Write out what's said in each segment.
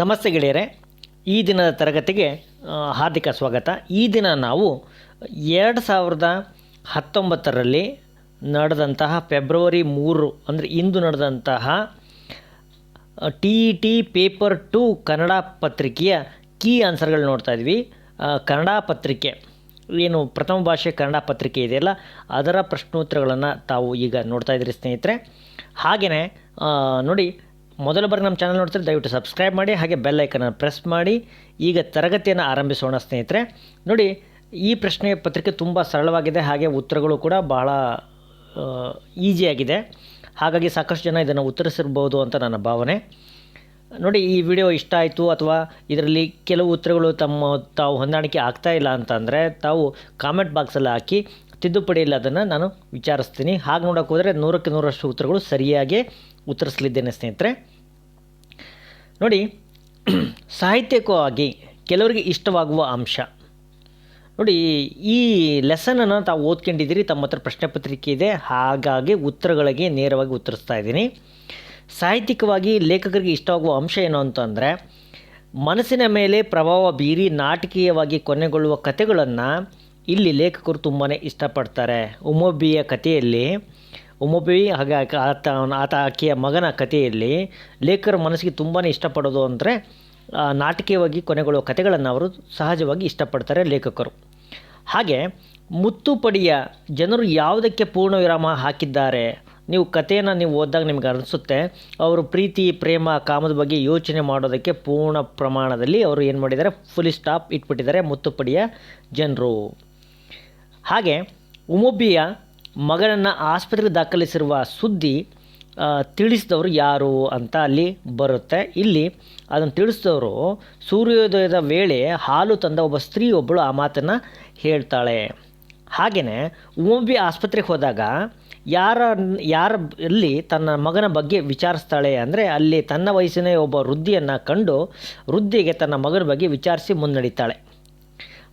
ನಮಸ್ತೆ ಗೆಳೆಯರೆ, ಈ ದಿನದ ತರಗತಿಗೆ ಹಾರ್ದಿಕ ಸ್ವಾಗತ. ಈ ದಿನ ನಾವು ಎರಡು ಸಾವಿರದ ಹತ್ತೊಂಬತ್ತರಲ್ಲಿ ನಡೆದಂತಹ ಫೆಬ್ರವರಿ ಮೂರು, ಅಂದರೆ ಇಂದು ನಡೆದಂತಹ T T paper two Kannada ಪತ್ರಿಕೆಯ ಕೀ ಆನ್ಸರ್ಗಳು ನೋಡ್ತಾ ಇದ್ವಿ. ಕನ್ನಡ ಪತ್ರಿಕೆ, ಏನು ಪ್ರಥಮ ಭಾಷೆ ಕನ್ನಡ ಪತ್ರಿಕೆ ಇದೆಯಲ್ಲ, ಅದರ ಪ್ರಶ್ನೋತ್ತರಗಳನ್ನು ತಾವು ಈಗ ನೋಡ್ತಾ ಇದ್ದೀರಿ ಸ್ನೇಹಿತರೆ. ಹಾಗೆಯೇ ನೋಡಿ ಮೊದಲ ಬಾರಿ ನಮ್ಮ ಚಾನಲ್ ನೋಡ್ತಾರೆ ದಯವಿಟ್ಟು ಸಬ್ಸ್ಕ್ರೈಬ್ ಮಾಡಿ ಹಾಗೆ ಬೆಲ್ ಐಕನನ್ನು ಪ್ರೆಸ್ ಮಾಡಿ. ಈಗ ತರಗತಿಯನ್ನು ಆರಂಭಿಸೋಣ ಸ್ನೇಹಿತರೆ. ನೋಡಿ, ಈ ಪ್ರಶ್ನೆ ಪತ್ರಿಕೆ ತುಂಬ ಸರಳವಾಗಿದೆ, ಹಾಗೆ ಉತ್ತರಗಳು ಕೂಡ ಬಹಳ ಈಸಿಯಾಗಿದೆ ಹಾಗಾಗಿ ಸಾಕಷ್ಟು ಜನ ಇದನ್ನು ಉತ್ತರಿಸಿರ್ಬೋದು ಅಂತ ನನ್ನ ಭಾವನೆ. ನೋಡಿ, ಈ ವಿಡಿಯೋ ಇಷ್ಟ ಆಯಿತು ಅಥವಾ ಇದರಲ್ಲಿ ಕೆಲವು ಉತ್ತರಗಳು ತಮ್ಮ, ತಾವು ಹೊಂದಾಣಿಕೆ ಆಗ್ತಾ ಇಲ್ಲ ಅಂತಂದರೆ, ತಾವು ಕಾಮೆಂಟ್ ಬಾಕ್ಸಲ್ಲಿ ಹಾಕಿ ತಿದ್ದುಪಡಿ ಇಲ್ಲ ಅದನ್ನು ನಾನು ವಿಚಾರಿಸ್ತೀನಿ. ಹಾಗೆ ನೋಡೋಕೆ ಹೋದರೆ ನೂರಕ್ಕೆ ನೂರಷ್ಟು ಉತ್ತರಗಳು ಸರಿಯಾಗಿ ಉತ್ತರಿಸಲಿದ್ದೇನೆ ಸ್ನೇಹಿತರೆ. ನೋಡಿ, ಸಾಹಿತ್ಯಿಕವಾಗಿ ಕೆಲವರಿಗೆ ಇಷ್ಟವಾಗುವ ಅಂಶ. ನೋಡಿ, ಈ ಲೆಸನನ್ನು ತಾವು ಓದ್ಕೊಂಡಿದ್ದೀರಿ, ತಮ್ಮ ಹತ್ರ ಪ್ರಶ್ನೆ ಪತ್ರಿಕೆ ಇದೆ, ಹಾಗಾಗಿ ಉತ್ತರಗಳಿಗೆ ನೇರವಾಗಿ ಉತ್ತರಿಸ್ತಾ ಇದ್ದೀನಿ. ಸಾಹಿತ್ಯಿಕವಾಗಿ ಲೇಖಕರಿಗೆ ಇಷ್ಟವಾಗುವ ಅಂಶ ಏನು ಅಂತಂದರೆ, ಮನಸ್ಸಿನ ಮೇಲೆ ಪ್ರಭಾವ ಬೀರಿ ನಾಟಕೀಯವಾಗಿ ಕೊನೆಗೊಳ್ಳುವ ಕಥೆಗಳನ್ನು ಇಲ್ಲಿ ಲೇಖಕರು ತುಂಬಾ ಇಷ್ಟಪಡ್ತಾರೆ. ಉಮೋಬಿಯ ಕಥೆಯಲ್ಲಿ ಉಮೋಬಿ ಹಾಗೆ ಆತ ಆತ ಆಕೆಯ ಮಗನ ಕಥೆಯಲ್ಲಿ ಲೇಖಕರ ಮನಸ್ಸಿಗೆ ತುಂಬಾ ಇಷ್ಟಪಡೋದು ಅಂದರೆ ನಾಟಕೀಯವಾಗಿ ಕೊನೆಗೊಳ್ಳುವ ಕಥೆಗಳನ್ನು ಅವರು ಸಹಜವಾಗಿ ಇಷ್ಟಪಡ್ತಾರೆ ಲೇಖಕರು. ಹಾಗೆ ಮುತ್ತುಪಡಿಯ ಜನರು ಯಾವುದಕ್ಕೆ ಪೂರ್ಣ ವಿರಾಮ ಹಾಕಿದ್ದಾರೆ, ನೀವು ಕಥೆಯನ್ನು ನೀವು ಓದಿದಾಗ ನಿಮ್ಗೆ ಅನಿಸುತ್ತೆ, ಅವರು ಪ್ರೀತಿ, ಪ್ರೇಮ, ಕಾಮದ ಬಗ್ಗೆ ಯೋಚನೆ ಮಾಡೋದಕ್ಕೆ ಪೂರ್ಣ ಪ್ರಮಾಣದಲ್ಲಿ ಅವರು ಏನು ಮಾಡಿದ್ದಾರೆ ಫುಲ್ ಸ್ಟಾಪ್ ಇಟ್ಬಿಟ್ಟಿದ್ದಾರೆ ಮುತ್ತುಪಡಿಯ ಜನರು. ಹಾಗೆ ಉಮೊಬ್ಬಿಯ ಮಗನನ್ನು ಆಸ್ಪತ್ರೆಗೆ ದಾಖಲಿಸಿರುವ ಸುದ್ದಿ ತಿಳಿಸಿದವರು ಯಾರು ಅಂತ ಅಲ್ಲಿ ಬರುತ್ತೆ. ಇಲ್ಲಿ ಅದನ್ನು ತಿಳಿಸಿದವರು ಸೂರ್ಯೋದಯದ ವೇಳೆ ಹಾಲು ತಂದ ಒಬ್ಬ ಸ್ತ್ರೀ ಒಬ್ಬಳು ಆ ಮಾತನ್ನು ಹೇಳ್ತಾಳೆ. ಹಾಗೆಯೇ ಉಮೊಬ್ಬಿ ಆಸ್ಪತ್ರೆಗೆ ಹೋದಾಗ ಯಾರ ಯಾರ ಇಲ್ಲಿ ತನ್ನ ಮಗನ ಬಗ್ಗೆ ವಿಚಾರಿಸ್ತಾಳೆ ಅಂದರೆ ಅಲ್ಲಿ ತನ್ನ ವಯಸ್ಸಿನ ಒಬ್ಬ ವೃದ್ಧಿಯನ್ನು ಕಂಡು ವೃದ್ಧಿಗೆ ತನ್ನ ಮಗನ ಬಗ್ಗೆ ವಿಚಾರಿಸಿ ಮುನ್ನಡೀತಾಳೆ.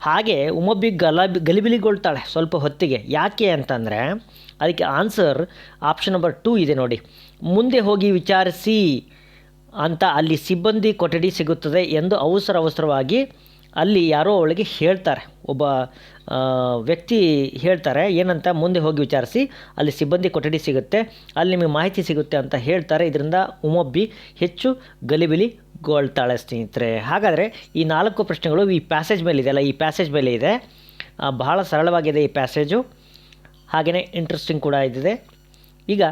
ಹಾಗೆ ಉಮಬ್ಬಿ ಗಲಾಬಿ, ಗಲಿಬಿಲಿಗೊಳ್ತಾಳೆ ಸ್ವಲ್ಪ ಹೊತ್ತಿಗೆ. ಯಾಕೆ ಅಂತಂದರೆ ಅದಕ್ಕೆ ಆನ್ಸರ್ ಆಪ್ಷನ್ ನಂಬರ್ ಟೂ ಇದೆ ನೋಡಿ. ಮುಂದೆ ಹೋಗಿ ವಿಚಾರಿಸಿ ಅಂತ ಅಲ್ಲಿ ಸಿಬ್ಬಂದಿ ಕೊಠಡಿ ಸಿಗುತ್ತದೆ ಎಂದು ಅವಸರ ಅವಸರವಾಗಿ ಅಲ್ಲಿ ಯಾರೋ ಅವಳಿಗೆ ಹೇಳ್ತಾರೆ. ಒಬ್ಬ ವ್ಯಕ್ತಿ ಹೇಳ್ತಾರೆ, ಏನಂತ ಮುಂದೆ ಹೋಗಿ ವಿಚಾರಿಸಿ, ಅಲ್ಲಿ ಸಿಬ್ಬಂದಿ ಕೊಠಡಿ ಸಿಗುತ್ತೆ, ಅಲ್ಲಿ ನಿಮಗೆ ಮಾಹಿತಿ ಸಿಗುತ್ತೆ ಅಂತ ಹೇಳ್ತಾರೆ. ಇದರಿಂದ ಉಮೊಬ್ಬಿ, ಹೆಚ್ಚು ಗಲಿಬಿಲಿ ಗಲಿಬಿಲಿಗೊಳ್ತಾಳೆ ಸ್ನೇಹಿತರೆ. ಹಾಗಾದರೆ ಈ ನಾಲ್ಕು ಪ್ರಶ್ನೆಗಳು ಈ ಪ್ಯಾಸೇಜ್ ಮೇಲೆ ಇದೆಯಲ್ಲ ಈ ಪ್ಯಾಸೇಜ್ ಮೇಲೆ ಇದೆ. ಬಹಳ ಸರಳವಾಗಿದೆ ಈ ಪ್ಯಾಸೇಜು ಹಾಗೆಯೇ ಇಂಟ್ರೆಸ್ಟಿಂಗ್ ಕೂಡ ಇದ್ದಿದೆ ಈಗ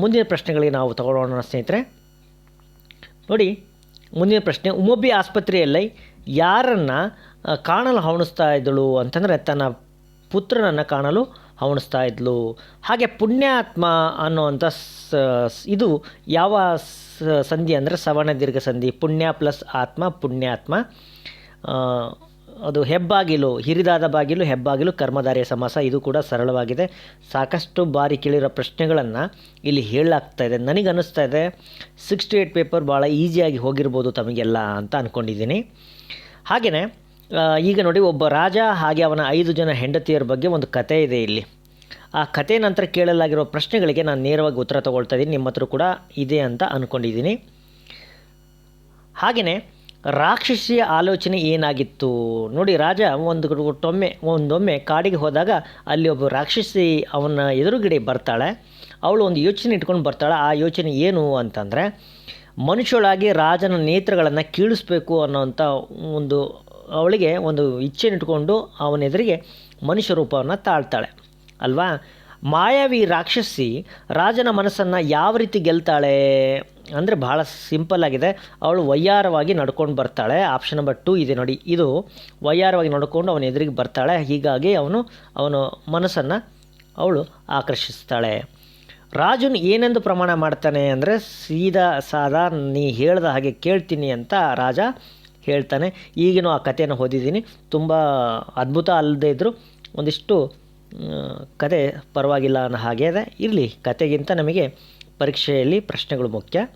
ಮುಂದಿನ ಪ್ರಶ್ನೆಗಳಿಗೆ ನಾವು ತಗೊಳ್ಳೋಣ ಸ್ನೇಹಿತರೆ. ನೋಡಿ, ಮುಂದಿನ ಪ್ರಶ್ನೆ, ಉಮೊಬ್ಬಿ ಆಸ್ಪತ್ರೆಯಲ್ಲಿ ಯಾರನ್ನು ಕಾಣಲು ಹವಣಿಸ್ತಾ ಇದ್ದಳು ಅಂತಂದರೆ ತನ್ನ ಪುತ್ರನನ್ನು ಕಾಣಲು ಹವಣಿಸ್ತಾ ಇದ್ಲು. ಹಾಗೆ ಪುಣ್ಯಾತ್ಮ ಅನ್ನುವಂಥ ಸ ಇದು ಯಾವ ಸಂಧಿ ಅಂದರೆ ಸವರ್ಣ ದೀರ್ಘ ಸಂಧಿ. ಪುಣ್ಯ ಪ್ಲಸ್ ಆತ್ಮ, ಪುಣ್ಯಾತ್ಮ. ಅದು ಹೆಬ್ಬಾಗಿಲು, ಹಿರಿದಾದ ಬಾಗಿಲು, ಹೆಬ್ಬಾಗಿಲು, ಕರ್ಮಧಾರಿಯ ಸಮಾಸ, ಇದು ಕೂಡ ಸರಳವಾಗಿದೆ. ಸಾಕಷ್ಟು ಬಾರಿ ಕೇಳಿರೋ ಪ್ರಶ್ನೆಗಳನ್ನು ಇಲ್ಲಿ ಹೇಳಲಾಗ್ತಾ ಇದೆ. ನನಗೆ ಅನ್ನಿಸ್ತಾ ಇದೆ, ಸಿಕ್ಸ್ಟಿ ಏಯ್ಟ್ ಪೇಪರ್ ಭಾಳ ಈಸಿಯಾಗಿ ಹೋಗಿರ್ಬೋದು ತಮಗೆಲ್ಲ ಅಂತ ಅಂದ್ಕೊಂಡಿದ್ದೀನಿ ಹಾಗೆಯೇ ಈಗ ನೋಡಿ ಒಬ್ಬ ರಾಜ ಹಾಗೆ ಅವನ ಐದು ಜನ ಹೆಂಡತಿಯರ ಬಗ್ಗೆ ಒಂದು ಕತೆ ಇದೆ ಇಲ್ಲಿ. ಆ ಕತೆ ನಂತರ ಕೇಳಲಾಗಿರೋ ಪ್ರಶ್ನೆಗಳಿಗೆ ನಾನು ನೇರವಾಗಿ ಉತ್ತರ ತಗೊಳ್ತಾ ಇದ್ದೀನಿ. ನಿಮ್ಮ ಹತ್ರ ಕೂಡ ಇದೆ ಅಂತ ಅಂದ್ಕೊಂಡಿದ್ದೀನಿ ಹಾಗೆಯೇ ರಾಕ್ಷಸಿಯ ಆಲೋಚನೆ ಏನಾಗಿತ್ತು? ನೋಡಿ ರಾಜ, ಒಂದು ಒಟ್ಟೊಮ್ಮೆ ಒಂದೊಮ್ಮೆ ಕಾಡಿಗೆ ಹೋದಾಗ ಅಲ್ಲಿ ಒಬ್ಬ ರಾಕ್ಷಸಿ ಅವನ ಎದುರುಗಡೆ ಬರ್ತಾಳೆ. ಅವಳು ಒಂದು ಯೋಚನೆ ಇಟ್ಕೊಂಡು ಬರ್ತಾಳೆ. ಆ ಯೋಚನೆ ಏನು ಅಂತಂದರೆ, ಮನುಷ್ಯಳಾಗಿ ರಾಜನ ನೇತ್ರಗಳನ್ನು ಕೀಳಿಸ್ಬೇಕು ಅನ್ನೋವಂಥ ಒಂದು ಅವಳಿಗೆ ಒಂದು ಇಚ್ಛೆ ಇಟ್ಕೊಂಡು ಅವನ ಎದುರಿಗೆ ಮನುಷ್ಯ ರೂಪವನ್ನು ತಾಳ್ತಾಳೆ. ಅಲ್ವಾ? ಮಾಯಾವಿ ರಾಕ್ಷಸಿ ರಾಜನ ಮನಸ್ಸನ್ನು ಯಾವ ರೀತಿ ಗೆಲ್ತಾಳೆ ಅಂದರೆ ಭಾಳ ಸಿಂಪಲ್ ಆಗಿದೆ. ಅವಳು ವಯ್ಯಾರವಾಗಿ ನಡ್ಕೊಂಡು ಬರ್ತಾಳೆ. ಆಪ್ಷನ್ ನಂಬರ್ ಟೂ ಇದೆ ನೋಡಿ. ಇದು ವಯ್ಯಾರವಾಗಿ ನಡ್ಕೊಂಡು ಅವನ ಎದುರಿಗೆ ಬರ್ತಾಳೆ. ಹೀಗಾಗಿ ಅವನು ಅವನು ಮನಸ್ಸನ್ನು ಅವಳು ಆಕರ್ಷಿಸ್ತಾಳೆ. ರಾಜನ್ ಏನೆಂದು ಪ್ರಮಾಣ ಮಾಡ್ತಾನೆ ಅಂದರೆ ಸೀದಾ ಸಾದಾ ನೀ ಹೇಳ್ದ ಹಾಗೆ ಕೇಳ್ತೀನಿ ಅಂತ ರಾಜ ಹೇಳ್ತಾನೆ. ಈಗಿನೂ ಆ ಕಥೆಯನ್ನು ಓದಿದ್ದೀನಿ. ತುಂಬ ಅದ್ಭುತ ಅಲ್ಲದೆ ಇದ್ದರೂ ಒಂದಿಷ್ಟು ಕತೆ ಪರವಾಗಿಲ್ಲ ಅನ್ನೋ ಹಾಗೆ ಇದೆ. ಇರಲಿ ಕತೆಗಿಂತ ನಮಗೆ ಪರೀಕ್ಷೆಯಲ್ಲಿ ಪ್ರಶ್ನೆಗಳು ಮುಖ್ಯ.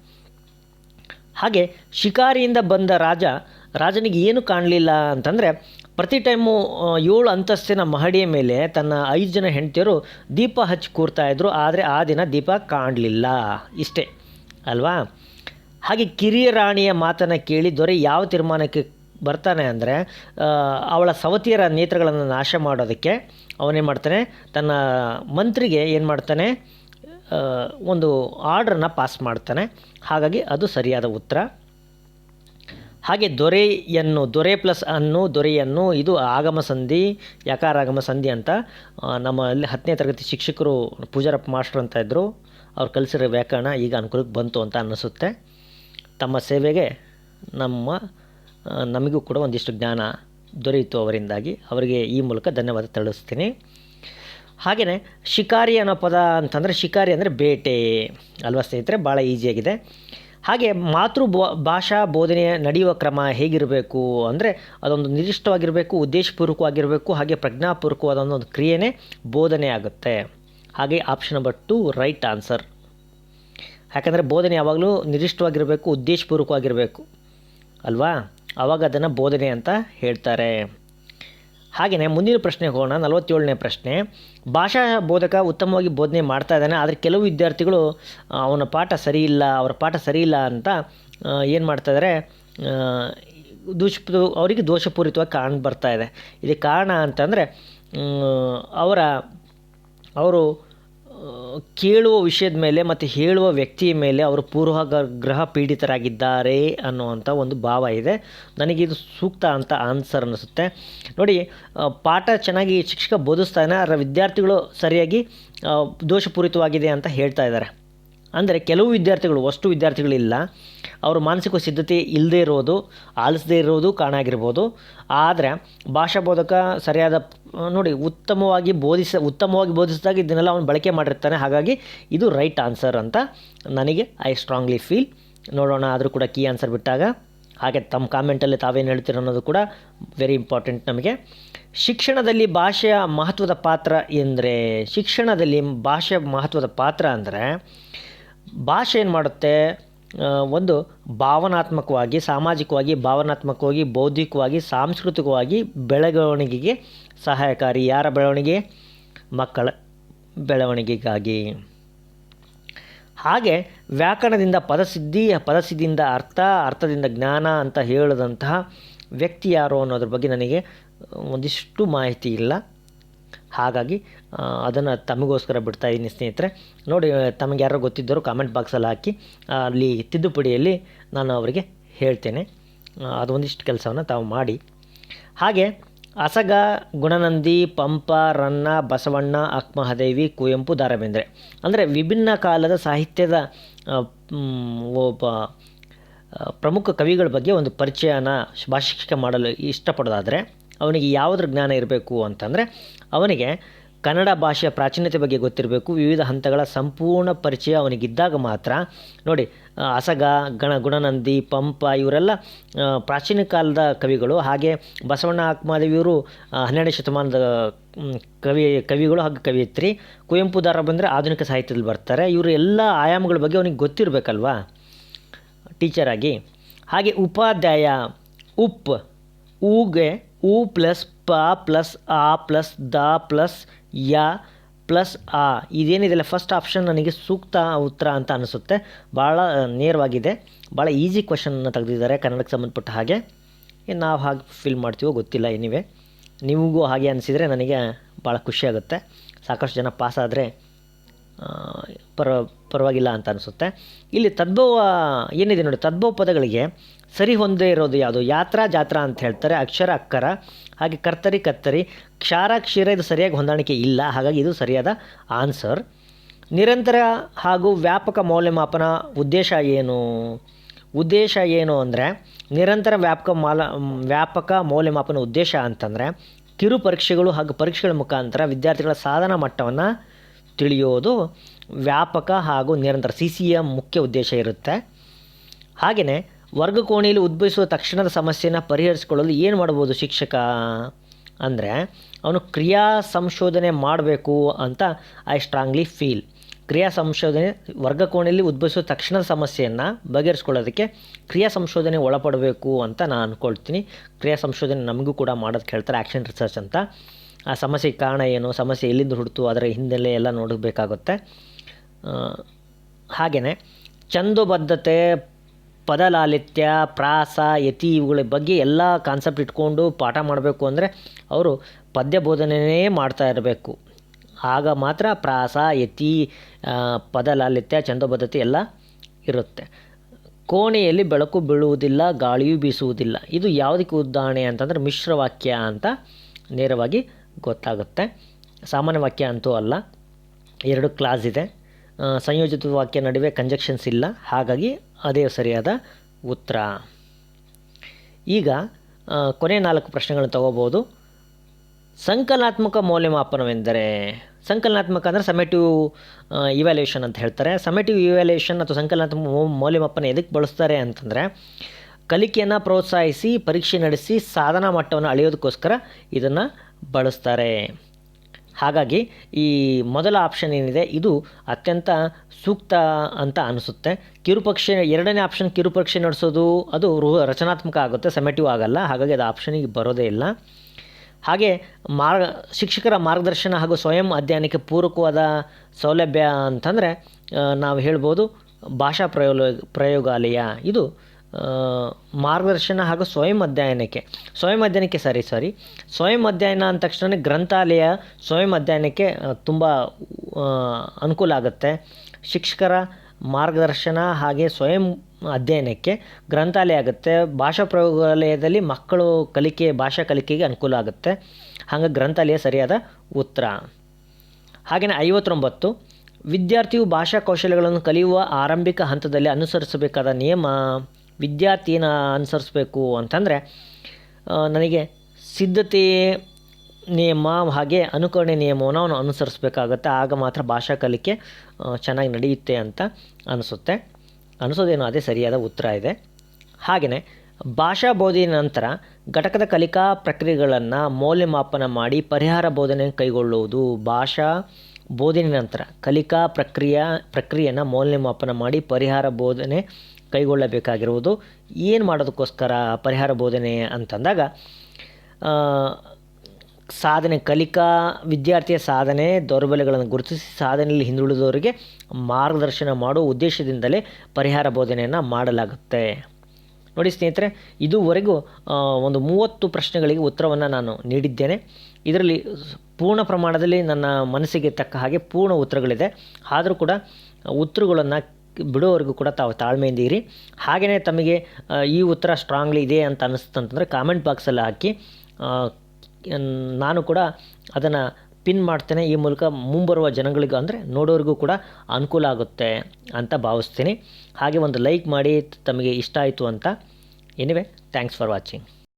ಹಾಗೆ, ಶಿಕಾರಿಯಿಂದ ಬಂದ ರಾಜ, ರಾಜನಿಗೆ ಏನು ಕಾಣಲಿಲ್ಲ ಅಂತಂದರೆ, ಪ್ರತಿ ಟೈಮು ಏಳು ಅಂತಸ್ತಿನ ಮಹಡಿಯ ಮೇಲೆ ತನ್ನ ಐದು ಜನ ಹೆಂಡತಿಯರು ದೀಪ ಹಚ್ಚಿ ಕೂರ್ತಾಯಿದ್ರು ಆದರೆ ಆ ದಿನ ದೀಪ ಕಾಣಲಿಲ್ಲ. ಇಷ್ಟೇ. ಅಲ್ವಾ? ಹಾಗೆ ಕಿರಿಯ ರಾಣಿಯ ಮಾತನ್ನು ಕೇಳಿ ದೊರೆ ಯಾವ ತೀರ್ಮಾನಕ್ಕೆ ಬರ್ತಾನೆ ಅಂದರೆ ಅವಳ ಸವತಿಯರ ನೇತ್ರಗಳನ್ನು ನಾಶ ಮಾಡೋದಕ್ಕೆ ಅವನೇನು ಮಾಡ್ತಾನೆ, ತನ್ನ ಮಂತ್ರಿಗೆ ಏನು ಮಾಡ್ತಾನೆ ಒಂದು ಆರ್ಡ್ರನ್ನ ಪಾಸ್ ಮಾಡ್ತಾನೆ. ಹಾಗಾಗಿ ಅದು ಸರಿಯಾದ ಉತ್ತರ. ಹಾಗೆ ದೊರೆಯನ್ನು, ದೊರೆ ಪ್ಲಸ್ ಅನ್ನು, ದೊರೆಯನ್ನು ಇದು ಆಗಮ ಸಂಧಿ ಯಕಾರ ಆಗಮ ಸಂಧಿ ಅಂತ ನಮ್ಮ ನಮ್ಮಲ್ಲಿ ಹತ್ತನೇ ತರಗತಿ ಶಿಕ್ಷಕರು ಪೂಜಾರಪ್ಪ ಮಾಸ್ಟರ್ ಅಂತ ಇದ್ದರು ಅವ್ರು ಕಲಿಸಿರೋ ವ್ಯಾಕರಣ ಈಗ ಅನುಕೂಲಕ್ಕೆ ಬಂತು ಅಂತ ಅನ್ನಿಸುತ್ತೆ ತಮ್ಮ ಸೇವೆಗೆ ನಮ್ಮ ನಮಗೂ ಕೂಡ ಒಂದಿಷ್ಟು ಜ್ಞಾನ ದೊರೆಯಿತು ಅವರಿಂದಾಗಿ. ಅವರಿಗೆ ಈ ಮೂಲಕ ಧನ್ಯವಾದ ತಿಳಿಸ್ತೀನಿ ಹಾಗೆಯೇ ಶಿಕಾರಿ ಅನ್ನೋ ಪದ ಅಂತಂದರೆ ಶಿಕಾರಿ ಅಂದರೆ ಬೇಟೆ ಅಲ್ವಾ ಸ್ನೇಹಿತರೆ? ಭಾಳ ಈಸಿಯಾಗಿದೆ ಹಾಗೆ ಮಾತೃ ಬೋ- ಭಾಷಾ ಬೋಧನೆ ನಡೆಯುವ ಕ್ರಮ ಹೇಗಿರಬೇಕು ಅಂದರೆ ಅದೊಂದು ನಿರ್ದಿಷ್ಟವಾಗಿರಬೇಕು, ಉದ್ದೇಶಪೂರ್ವಕವಾಗಿರಬೇಕು, ಹಾಗೆ ಪ್ರಜ್ಞಾಪೂರ್ವಕವಾದ ಒಂದು ಕ್ರಿಯೆನೇ ಬೋಧನೆ ಆಗುತ್ತೆ. ಹಾಗೆ option number two right answer ಯಾಕಂದರೆ ಬೋಧನೆ ಯಾವಾಗಲೂ ನಿರ್ದಿಷ್ಟವಾಗಿರಬೇಕು, ಉದ್ದೇಶಪೂರ್ವಕವಾಗಿರಬೇಕು. ಅಲ್ವಾ? ಆವಾಗ ಅದನ್ನು ಬೋಧನೆ ಅಂತ ಹೇಳ್ತಾರೆ. ಹಾಗೆಯೇ ಮುಂದಿನ ಪ್ರಶ್ನೆಗೆ ಹೋಗೋಣ, ನಲವತ್ತೇಳನೇ ಪ್ರಶ್ನೆ. ಭಾಷಾ ಬೋಧಕ ಉತ್ತಮವಾಗಿ ಬೋಧನೆ ಮಾಡ್ತಾ ಇದ್ದಾನೆ, ಆದರೆ ಕೆಲವು ವಿದ್ಯಾರ್ಥಿಗಳು ಅವನ ಪಾಠ ಸರಿ ಇಲ್ಲ, ಅವರ ಪಾಠ ಸರಿ ಇಲ್ಲ ಅಂತ ಏನು ಮಾಡ್ತಾ ಇದ್ದಾರೆ ದುಷ್ ಅವರಿಗೆ ದೋಷಪೂರಿತವಾಗಿ ಕಾರಣ ಬರ್ತಾ ಇದೆ. ಇದಕ್ಕೆ ಕಾರಣ ಅಂತಂದರೆ ಅವರ, ಅವರು ಕೇಳುವ ವಿಷಯದ ಮೇಲೆ ಮತ್ತು ಹೇಳುವ ವ್ಯಕ್ತಿಯ ಮೇಲೆ ಅವರು ಪೂರ್ವಗ್ರಹ ಪೀಡಿತರಾಗಿದ್ದಾರೆ ಅನ್ನುವಂಥ ಒಂದು ಭಾವ ಇದೆ. ನನಗಿದು ಸೂಕ್ತ ಅಂತ ಆನ್ಸರ್ ಅನ್ನಿಸುತ್ತೆ. ನೋಡಿ ಪಾಠ ಚೆನ್ನಾಗಿ ಶಿಕ್ಷಕ ಬೋಧಿಸ್ತಾನೆ, ಅದರ ವಿದ್ಯಾರ್ಥಿಗಳು ಸರಿಯಾಗಿ ದೋಷಪೂರಿತವಾಗಿದೆ ಅಂತ ಹೇಳ್ತಾ ಇದ್ದಾರೆ. ಅಂದರೆ ಕೆಲವು ವಿದ್ಯಾರ್ಥಿಗಳು, ಅಷ್ಟು ವಿದ್ಯಾರ್ಥಿಗಳಿಲ್ಲ. ಅವರು ಮಾನಸಿಕ ಸಿದ್ಧತೆ ಇಲ್ಲದೇ ಇರೋದು, ಆಲಿಸದೇ ಇರೋದು ಕಾರಣ ಆಗಿರ್ಬೋದು ಆದರೆ ಭಾಷಾ ಬೋಧಕ ಸರಿಯಾದ, ನೋಡಿ, ಉತ್ತಮವಾಗಿ ಬೋಧಿಸ, ಉತ್ತಮವಾಗಿ ಬೋಧಿಸಿದಾಗ ಇದನ್ನೆಲ್ಲ ಅವನು ಬಳಕೆ ಮಾಡಿರ್ತಾನೆ. ಹಾಗಾಗಿ ಇದು ರೈಟ್ ಆನ್ಸರ್ ಅಂತ ನನಗೆ ಐ ಸ್ಟ್ರಾಂಗ್ಲಿ ಫೀಲ್. ನೋಡೋಣ, ಆದರೂ ಕೂಡ ಕೀ ಆನ್ಸರ್ ಬಿಟ್ಟಾಗ. ಹಾಗೆ ತಮ್ಮ ಕಾಮೆಂಟಲ್ಲಿ ತಾವೇನು ಹೇಳ್ತೀರ ಅನ್ನೋದು ಕೂಡ ವೆರಿ ಇಂಪಾರ್ಟೆಂಟ್ ನಮಗೆ. ಶಿಕ್ಷಣದಲ್ಲಿ ಭಾಷೆಯ ಮಹತ್ವದ ಪಾತ್ರ ಎಂದರೆ, ಶಿಕ್ಷಣದಲ್ಲಿ ಭಾಷೆಯ ಮಹತ್ವದ ಪಾತ್ರ ಅಂದರೆ ಭಾಷೆ ಏನು ಮಾಡುತ್ತೆ? ಒಂದು ಭಾವನಾತ್ಮಕವಾಗಿ, ಸಾಮಾಜಿಕವಾಗಿ, ಭಾವನಾತ್ಮಕವಾಗಿ, ಬೌದ್ಧಿಕವಾಗಿ, ಸಾಂಸ್ಕೃತಿಕವಾಗಿ ಬೆಳವಣಿಗೆಗೆ ಸಹಾಯಕಾರಿ. ಯಾರ ಬೆಳವಣಿಗೆ? ಮಕ್ಕಳ ಬೆಳವಣಿಗೆಗಾಗಿ. ಹಾಗೆ ವ್ಯಾಕರಣದಿಂದ ಪದಸಿದ್ಧಿ, ಪದಸಿದ್ಧಿಯಿಂದ ಅರ್ಥ, ಅರ್ಥದಿಂದ ಜ್ಞಾನ ಅಂತ ಹೇಳಿದಂತಹ ವ್ಯಕ್ತಿ ಯಾರು ಅನ್ನೋದ್ರ ಬಗ್ಗೆ ನನಗೆ ಒಂದಿಷ್ಟು ಮಾಹಿತಿ ಇಲ್ಲ. ಹಾಗಾಗಿ ಅದನ್ನು ತಮಗೋಸ್ಕರ ಬಿಡ್ತಾ ಇದ್ದೀನಿ ಸ್ನೇಹಿತರೆ. ನೋಡಿ ತಮಗೆ ಯಾರೋ ಗೊತ್ತಿದ್ದರೂ ಕಾಮೆಂಟ್ ಬಾಕ್ಸಲ್ಲಿ ಹಾಕಿ ಅಲ್ಲಿ ತಿದ್ದುಪಡಿಯಲ್ಲಿ ನಾನು ಅವರಿಗೆ ಹೇಳ್ತೇನೆ. ಅದೊಂದಿಷ್ಟು ಕೆಲಸವನ್ನು ತಾವು ಮಾಡಿ. ಹಾಗೆ, ಅಸಗ, ಗುಣನಂದಿ, ಪಂಪ, ರನ್ನ, ಬಸವಣ್ಣ ಅಕ್ಮಹದೇವಿ ಕುವೆಂಪು ದಾರಬೇಂದ್ರೆ ಅಂದರೆ ವಿಭಿನ್ನ ಕಾಲದ ಸಾಹಿತ್ಯದ ಒಬ್ಬ ಪ್ರಮುಖ ಕವಿಗಳ ಬಗ್ಗೆ ಒಂದು ಪರಿಚಯನ ಭಾಷಿಕ ಮಾಡಲು ಇಷ್ಟಪಡೋದಾದರೆ, ಅವನಿಗೆ ಯಾವುದ್ರ ಜ್ಞಾನ ಇರಬೇಕು ಅಂತಂದರೆ ಅವನಿಗೆ ಕನ್ನಡ ಭಾಷೆಯ ಪ್ರಾಚೀನತೆ ಬಗ್ಗೆ ಗೊತ್ತಿರಬೇಕು, ವಿವಿಧ ಹಂತಗಳ ಸಂಪೂರ್ಣ ಪರಿಚಯ ಅವನಿಗಿದ್ದಾಗ ಮಾತ್ರ. ನೋಡಿ ಅಸಗ, ಗಣ, ಗುಣನಂದಿ, ಪಂಪ ಇವರೆಲ್ಲ ಪ್ರಾಚೀನ ಕಾಲದ ಕವಿಗಳು, ಹಾಗೆ ಬಸವಣ್ಣ ಆತ್ಮಾದೇವಿಯವರು ಹನ್ನೆರಡನೇ ಶತಮಾನದ ಕವಿ, ಕವಿಗಳು ಹಾಗೂ ಕವಿಯತ್ರಿ. ಕುವೆಂಪು ದಾರ ಬಂದರೆ ಆಧುನಿಕ ಸಾಹಿತ್ಯದಲ್ಲಿ ಬರ್ತಾರೆ. ಇವರು ಎಲ್ಲ ಆಯಾಮಗಳ ಬಗ್ಗೆ ಅವನಿಗೆ ಗೊತ್ತಿರಬೇಕಲ್ವಾ? ಟೀಚರಾಗಿ ಹಾಗೆ ಉಪಾಧ್ಯಾಯ ಉಪ್ ಊಗೆ ಉ ಪ್ಲಸ್ ಪ ಪ್ಲಸ್ ಆ ಪ್ಲಸ್ ದ ಪ್ಲಸ್ ಯ ಪ್ಲಸ್ ಆ ಇದೇನಿದೆಯಲ್ಲ ಫಸ್ಟ್ ಆಪ್ಷನ್ ನನಗೆ ಸೂಕ್ತ ಉತ್ತರ ಅಂತ ಅನಿಸುತ್ತೆ. ಭಾಳ ನೇರವಾಗಿದೆ. ಭಾಳ ಈಸಿ ಕ್ವಶನ್ನ ತೆಗೆದಿದ್ದಾರೆ ಕನ್ನಡಕ್ಕೆ ಸಂಬಂಧಪಟ್ಟ ಹಾಗೆ. ನಾವು ಹಾಗೆ ಫಿಲ್ ಮಾಡ್ತೀವೋ ಗೊತ್ತಿಲ್ಲ ಎನಿವೆ ನಿಮಗೂ ಹಾಗೆ ಅನಿಸಿದರೆ ನನಗೆ ಭಾಳ ಖುಷಿಯಾಗುತ್ತೆ ಸಾಕಷ್ಟು ಜನ ಪಾಸ್ ಆದರೆ ಪರ, ಪರವಾಗಿಲ್ಲ ಅಂತ ಅನಿಸುತ್ತೆ. ಇಲ್ಲಿ ತದ್ಭವ ಏನಿದೆ ನೋಡಿ, ತದ್ಭವ ಪದಗಳಿಗೆ ಸರಿ ಹೊಂದೇ ಇರೋದು ಯಾವುದು? ಯಾತ್ರಾ, ಜಾತ್ರಾ ಅಂತ ಹೇಳ್ತಾರೆ, ಅಕ್ಷರ, ಅಕ್ಕರ, ಹಾಗೆ ಕರ್ತರಿ, ಕತ್ತರಿ. ಕ್ಷಾರ, ಕ್ಷೀರ, ಇದು ಸರಿಯಾಗಿ ಹೊಂದಾಣಿಕೆ ಇಲ್ಲ, ಹಾಗಾಗಿ ಇದು ಸರಿಯಾದ ಆನ್ಸರ್. ನಿರಂತರ ಹಾಗೂ ವ್ಯಾಪಕ ಮೌಲ್ಯಮಾಪನ ಉದ್ದೇಶ ಏನು? ಉದ್ದೇಶ ಏನು ಅಂದರೆ, ನಿರಂತರ ವ್ಯಾಪಕ ಮಾಲ, ವ್ಯಾಪಕ ಮೌಲ್ಯಮಾಪನ ಉದ್ದೇಶ ಅಂತಂದರೆ ಕಿರು ಪರೀಕ್ಷೆಗಳು ಹಾಗೂ ಪರೀಕ್ಷೆಗಳ ಮುಖಾಂತರ ವಿದ್ಯಾರ್ಥಿಗಳ ಸಾಧನ ಮಟ್ಟವನ್ನು ತಿಳಿಯೋದು ವ್ಯಾಪಕ ಹಾಗೂ ನಿರಂತರ ಸಿ ಸಿ ಎ ಮುಖ್ಯ ಉದ್ದೇಶ ಇರುತ್ತೆ. ಹಾಗೆಯೇ ವರ್ಗಕೋಣೆಯಲ್ಲಿ ಉದ್ಭವಿಸುವ ತಕ್ಷಣದ ಸಮಸ್ಯೆನ ಪರಿಹರಿಸಿಕೊಳ್ಳಲು ಏನು ಮಾಡ್ಬೋದು ಶಿಕ್ಷಕ? ಅಂದರೆ ಅವನು ಕ್ರಿಯಾ ಸಂಶೋಧನೆ ಮಾಡಬೇಕು ಅಂತ ಐ ಸ್ಟ್ರಾಂಗ್ಲಿ ಫೀಲ್ ಕ್ರಿಯಾ ಸಂಶೋಧನೆ ವರ್ಗಕೋಣೆಯಲ್ಲಿ ಉದ್ಭವಿಸುವ ತಕ್ಷಣದ ಸಮಸ್ಯೆಯನ್ನು ಬಗೆಹರಿಸ್ಕೊಳ್ಳೋದಕ್ಕೆ ಕ್ರಿಯಾ ಸಂಶೋಧನೆ ಒಳಪಡಬೇಕು ಅಂತ ನಾನು ಅಂದ್ಕೊಳ್ತೀನಿ ಕ್ರಿಯಾ ಸಂಶೋಧನೆ ನಮಗೂ ಕೂಡ ಮಾಡೋದು ಹೇಳ್ತಾರೆ ಆ್ಯಕ್ಷನ್ ರಿಸರ್ಚ್ ಅಂತ. ಆ ಸಮಸ್ಯೆಗೆ ಕಾರಣ ಏನು, ಸಮಸ್ಯೆ ಎಲ್ಲಿಂದ ಹುಡ್ತು, ಅದರ ಹಿಂದೆಲೆ ಎಲ್ಲ ನೋಡಬೇಕಾಗುತ್ತೆ. ಹಾಗೆಯೇ ಛಂದೋಬದ್ಧತೆ ಪದಲಾಲಿತ್ಯ, ಪ್ರಾಸ, ಯತಿ ಇವುಗಳ ಬಗ್ಗೆ ಎಲ್ಲ ಕಾನ್ಸೆಪ್ಟ್ ಇಟ್ಕೊಂಡು ಪಾಠ ಮಾಡಬೇಕು ಅಂದರೆ ಅವರು ಪದ್ಯ ಬೋಧನೆಯೇ ಮಾಡ್ತಾ ಇರಬೇಕು. ಆಗ ಮಾತ್ರ ಪ್ರಾಸ, ಯತಿ ಪದಲಾಲಿತ್ಯ ಛಂದೋಬದ್ಧತೆ ಎಲ್ಲ ಇರುತ್ತೆ. ಕೋಣೆಯಲ್ಲಿ ಬೆಳಕು ಬೀಳುವುದಿಲ್ಲ, ಗಾಳಿಯೂ ಬೀಸುವುದಿಲ್ಲ. ಇದು ಯಾವುದಕ್ಕೆ ಉದಾಹರಣೆ ಅಂತಂದರೆ ಮಿಶ್ರವಾಕ್ಯ ಅಂತ ನೇರವಾಗಿ ಗೊತ್ತಾಗುತ್ತೆ. ಸಾಮಾನ್ಯ ವಾಕ್ಯ ಅಂತೂ ಅಲ್ಲ. ಎರಡು ಕ್ಲಾಸ್ ಇದೆ. ಸಂಯೋಜಿತ ವಾಕ್ಯ ನಡುವೆ ಕಂಜಕ್ಷನ್ಸ್ ಇಲ್ಲ. ಹಾಗಾಗಿ ಅದೇ ಸರಿಯಾದ ಉತ್ತರ. ಈಗ ಕೊನೆ ನಾಲ್ಕು ಪ್ರಶ್ನೆಗಳನ್ನು ತಗೋಬೋದು. ಸಂಕಲನಾತ್ಮಕ ಮೌಲ್ಯಮಾಪನವೆಂದರೆ, ಸಂಕಲನಾತ್ಮಕ ಅಂದರೆ ಸಮೇಟಿವ್ ಇವ್ಯಾಲ್ಯೂಷನ್ ಅಂತ ಹೇಳ್ತಾರೆ. ಸಮೇಟಿವ್ ಇವ್ಯಾಲ್ಯೂಷನ್ ಅಥವಾ ಸಂಕಲನಾತ್ಮಕ ಮೌಲ್ಯಮಾಪನ ಎದಕ್ಕೆ ಬಳಸ್ತಾರೆ ಅಂತಂದರೆ, ಕಲಿಕೆಯನ್ನು ಪ್ರೋತ್ಸಾಹಿಸಿ, ಪರೀಕ್ಷೆ ನಡೆಸಿ, ಸಾಧನಾ ಮಟ್ಟವನ್ನು ಅಳೆಯೋದಕ್ಕೋಸ್ಕರ ಇದನ್ನು ಬಳಸ್ತಾರೆ. ಹಾಗಾಗಿ ಈ ಮೊದಲ ಆಪ್ಷನ್ ಏನಿದೆ, ಇದು ಅತ್ಯಂತ ಸೂಕ್ತ ಅಂತ ಅನಿಸುತ್ತೆ. ಕಿರುಪಕ್ಷೆ, ಎರಡನೇ ಆಪ್ಷನ್ ಕಿರುಪಕ್ಷೆ ನಡೆಸೋದು, ಅದು ರಚನಾತ್ಮಕ ಆಗುತ್ತೆ, ಸೆಮೆಟಿವ್ ಆಗಲ್ಲ, ಹಾಗಾಗಿ ಅದು ಆಪ್ಷನಿಗೆ ಬರೋದೇ ಇಲ್ಲ. ಹಾಗೆ ಮಾರ್ಗ, ಶಿಕ್ಷಕರ ಮಾರ್ಗದರ್ಶನ ಹಾಗೂ ಸ್ವಯಂ ಅಧ್ಯಯನಕ್ಕೆ ಪೂರಕವಾದ ಸೌಲಭ್ಯ ಅಂತಂದರೆ ನಾವು ಹೇಳ್ಬೋದು ಭಾಷಾ ಪ್ರಯೋಗ ಪ್ರಯೋಗಾಲಯ. ಇದು ಮಾರ್ಗದರ್ಶನ ಹಾಗೂ ಸ್ವಯಂ ಅಧ್ಯಯನಕ್ಕೆ. ಸ್ವಯಂ ಅಧ್ಯಯನಕ್ಕೆ ಸರಿ, ಸಾರಿ. ಸ್ವಯಂ ಅಧ್ಯಯನ ಅಂದ ತಕ್ಷಣ ಗ್ರಂಥಾಲಯ ಸ್ವಯಂ ಅಧ್ಯಯನಕ್ಕೆ ತುಂಬ ಅನುಕೂಲ ಆಗುತ್ತೆ. ಶಿಕ್ಷಕರ ಮಾರ್ಗದರ್ಶನ ಹಾಗೆ ಸ್ವಯಂ ಅಧ್ಯಯನಕ್ಕೆ ಗ್ರಂಥಾಲಯ ಆಗುತ್ತೆ. ಭಾಷಾ ಪ್ರಯೋಗಾಲಯದಲ್ಲಿ ಮಕ್ಕಳು ಕಲಿಕೆ, ಭಾಷಾ ಕಲಿಕೆಗೆ ಅನುಕೂಲ ಆಗುತ್ತೆ. ಹಾಗೆ ಗ್ರಂಥಾಲಯ ಸರಿಯಾದ ಉತ್ತರ. ಹಾಗೆಯೇ ಐವತ್ತೊಂಬತ್ತು, ವಿದ್ಯಾರ್ಥಿಯು ಭಾಷಾ ಕೌಶಲ್ಯಗಳನ್ನು ಕಲಿಯುವ ಆರಂಭಿಕ ಹಂತದಲ್ಲಿ ಅನುಸರಿಸಬೇಕಾದ ನಿಯಮ. ವಿದ್ಯಾರ್ಥಿನ ಅನುಸರಿಸಬೇಕು ಅಂತಂದರೆ ನನಗೆ ಸಿದ್ಧತೆ ನಿಯಮ ಹಾಗೆ ಅನುಕರಣೆ ನಿಯಮವನ್ನು ಅವನು ಅನುಸರಿಸಬೇಕಾಗತ್ತೆ. ಆಗ ಮಾತ್ರ ಭಾಷಾ ಕಲಿಕೆ ಚೆನ್ನಾಗಿ ನಡೆಯುತ್ತೆ ಅಂತ ಅನಿಸುತ್ತೆ. ಅನಿಸೋದೇನೋ ಅದೇ ಸರಿಯಾದ ಉತ್ತರ ಇದೆ. ಹಾಗೆಯೇ ಭಾಷಾ ಬೋಧನೆ ನಂತರ ಘಟಕದ ಕಲಿಕಾ ಪ್ರಕ್ರಿಯೆಗಳನ್ನು ಮೌಲ್ಯಮಾಪನ ಮಾಡಿ ಪರಿಹಾರ ಬೋಧನೆ ಕೈಗೊಳ್ಳುವುದು ಭಾಷಾ ಬೋಧನೆ ನಂತರ ಕಲಿಕಾ ಪ್ರಕ್ರಿಯೆ ಪ್ರಕ್ರಿಯೆಯನ್ನು ಮೌಲ್ಯಮಾಪನ ಮಾಡಿ ಪರಿಹಾರ ಬೋಧನೆ ಕೈಗೊಳ್ಳಬೇಕಾಗಿರುವುದು. ಏನು ಮಾಡೋದಕ್ಕೋಸ್ಕರ ಪರಿಹಾರ ಬೋಧನೆ ಅಂತಂದಾಗ ಸಾಧನೆ ಕಲಿಕಾ, ವಿದ್ಯಾರ್ಥಿಯ ಸಾಧನೆ, ದೌರ್ಬಲ್ಯಗಳನ್ನು ಗುರುತಿಸಿ ಸಾಧನೆಯಲ್ಲಿ ಹಿಂದುಳಿದವರಿಗೆ ಮಾರ್ಗದರ್ಶನ ಮಾಡುವ ಉದ್ದೇಶದಿಂದಲೇ ಪರಿಹಾರ ಬೋಧನೆಯನ್ನು ಮಾಡಲಾಗುತ್ತೆ. ನೋಡಿ ಸ್ನೇಹಿತರೆ, ಇದುವರೆಗೂ ಒಂದು ಮೂವತ್ತು ಪ್ರಶ್ನೆಗಳಿಗೆ ಉತ್ತರವನ್ನು ನಾನು ನೀಡಿದ್ದೇನೆ. ಇದರಲ್ಲಿ ಪೂರ್ಣ ಪ್ರಮಾಣದಲ್ಲಿ ನನ್ನ ಮನಸ್ಸಿಗೆ ತಕ್ಕ ಹಾಗೆ ಪೂರ್ಣ ಉತ್ತರಗಳಿದೆ. ಆದರೂ ಕೂಡ ಉತ್ತರಗಳನ್ನು ಬಿಡೋವರೆಗೂ ಕೂಡ ತಾವು ತಾಳ್ಮೆಯಿಂದ ಇರಿ. ಹಾಗೆಯೇ ತಮಗೆ ಈ ಉತ್ತರ ಸ್ಟ್ರಾಂಗ್ಲಿ ಇದೆ ಅಂತ ಅನಿಸ್ತಂತಂದರೆ ಕಾಮೆಂಟ್ ಬಾಕ್ಸಲ್ಲಿ ಹಾಕಿ ನಾನು ಕೂಡ ಅದನ್ನು ಪಿನ್ ಮಾಡ್ತೇನೆ. ಈ ಮೂಲಕ ಮುಂಬರುವ ಜನಗಳಿಗೂ ಅಂದರೆ ನೋಡೋರಿಗೂ ಕೂಡ ಅನುಕೂಲ ಆಗುತ್ತೆ ಅಂತ ಭಾವಿಸ್ತೀನಿ. ಹಾಗೆ ಒಂದು ಲೈಕ್ ಮಾಡಿ ತಮಗೆ ಇಷ್ಟ ಆಯಿತು ಅಂತ. Anyway thanks for watching